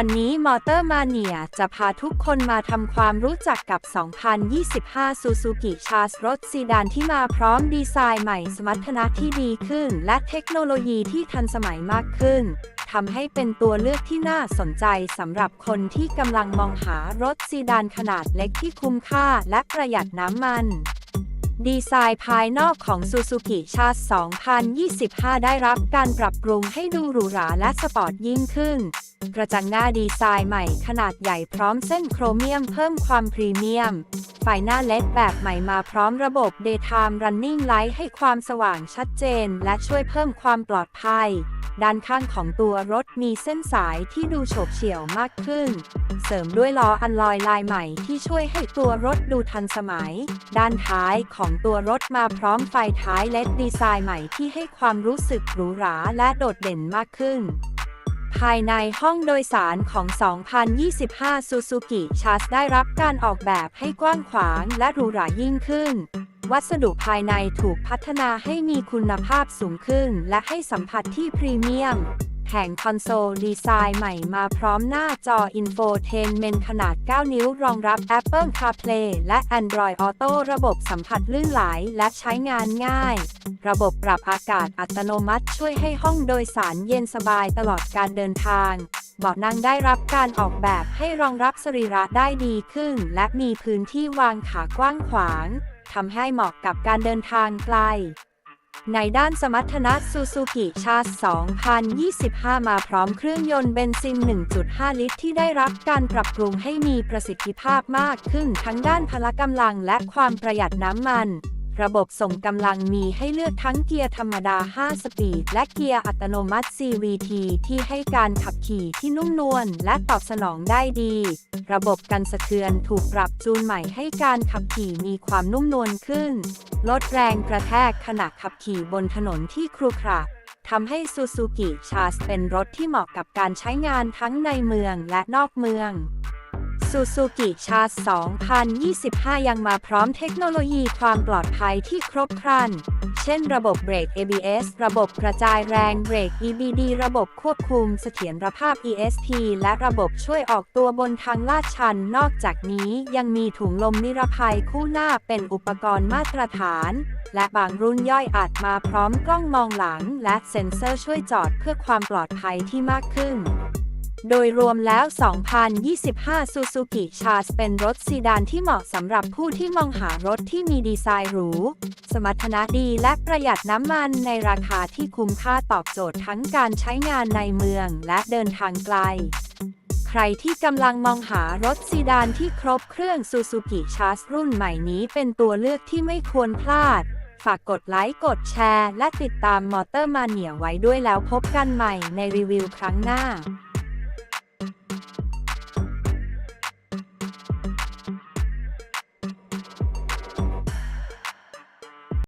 วันนี้มอเตอร์มาเนียจะพาทุกคนมาทำความรู้จักกับ 2025 Suzuki c h a r g รถซีดานที่มาพร้อมดีไซน์ใหม่สมรรถนะที่ดีขึ้น และเทคโนโลยีที่ทันสมัยมากขึ้นทำให้เป็นตัวเลือกที่น่าสนใจสำหรับคนที่กำลังมองหารถซีดานขนาดเล็กที่คุ้มค่าและประหยัดน้ำมันดีไซน์ภายนอกของ Suzuki c h a r 2025 ได้รับการปรับปรุงให้ดูหรูหราและสปอร์ตยิ่งขึ้น กระจังหน้าดีไซน์ใหม่ขนาดใหญ่พร้อมเส้นโครเมียมเพิ่มความพรีเมียมไฟหน้าเลดแบบใหม่มาพร้อมระบบ Daytime Running Light ให้ความสว่างชัดเจน และช่วยเพิ่มความปลอดภัย ด้านข้างของตัวรถมีเส้นสายที่ดูโฉบเฉี่ยวมากขึ้น เสริมด้วยล้ออัลลอยลายใหม่ที่ช่วยให้ตัวรถดูทันสมัย ด้านท้ายของตัวรถมาพร้อมไฟท้ายเลดดีไซน์ใหม่ที่ให้ความรู้สึกหรูหราและโดดเด่นมากขึ้น ภายในห้องโดยสารของ 2025 Suzuki c h a r ได้รับการออกแบบให้กว้างขวางและหรูหรายิ่งขึ้น วัสดุภายในถูกพัฒนาให้มีคุณภาพสูงขึ้น และให้สัมผัสที่พรีเมียม แผงคอนโซลดีไซน์ใหม่มาพร้อมหน้าจอ Infotainment ขนาด 9 นิ้วรองรับ Apple CarPlay และ Android Auto ระบบสัมผัสลื่นไหลและใช้งานง่าย ระบบปรับอากาศอัตโนมัติช่วยให้ห้องโดยสารเย็นสบายตลอดการเดินทางเบาะนั่งได้รับการออกแบบให้รองรับสรีระได้ดีขึ้น และมีพื้นที่วางขากว้างขวางทำให้เหมาะกับการเดินทางไกล ในด้านสมรรถนะ Suzuki c h a r 2025 มาพร้อมเครื่องยนต์เบนซิน 1.5 ลิตร ที่ได้รับการปรับปรุงให้มีประสิทธิภาพมากขึ้นทั้งด้านพละกำลังและความประหยัดน้ำมัน ระบบส่งกำลังมีให้เลือกทั้งเกียร์ธรรมดา 5 สปีด และเกียร์อัตโนมัติ CVT ที่ให้การขับขี่ที่นุ่มนวลและตอบสนองได้ดี ระบบกันสะเทือนถูกปรับจูนใหม่ให้การขับขี่มีความนุ่มนวลขึ้น ลดแรงกระแทกขณะขับขี่บนถนนที่ครุขระทำให้ Suzuki c h a r เป็นรถที่เหมาะกับการใช้งานทั้งในเมืองและนอกเมือง Suzuki c h a r 2025 ยังมาพร้อมเทคโนโลยีความปลอดภัยที่ครบครัน เช่นระบบเบรก ABS ระบบกระจายแรงเบรก EBD ระบบควบคุมเสถียรภาพ ESP และระบบช่วยออกตัวบนทางลาดชัน นอกจากนี้ยังมีถุงลมนิรภัยคู่หน้าเป็นอุปกรณ์มาตรฐาน และบางรุ่นย่อยอาจมาพร้อมกล้องมองหลัง และเซ็นเซอร์ช่วยจอดเพื่อความปลอดภัยที่มากขึ้น โดยรวมแล้ว 2025 Suzuki c h a r เป็นรถซีดานที่เหมาะสำหรับผู้ที่มองหารถที่มีดีไซน์หรู สมรรถนะดีและประหยัดน้ำมันในราคาที่คุ้มค่าตอบโจทย์ทั้งการใช้งานในเมืองและเดินทางไกล ใครที่กำลังมองหารถซีดานที่ครบเครื่อง Suzuki c h a r รุ่นใหม่นี้เป็นตัวเลือกที่ไม่ควรพลาดฝากกดไลค์ กดแชร์ และติดตามมอเตอร์มาเนียไว้ด้วยแล้วพบกันใหม่ในรีวิวครั้งหน้า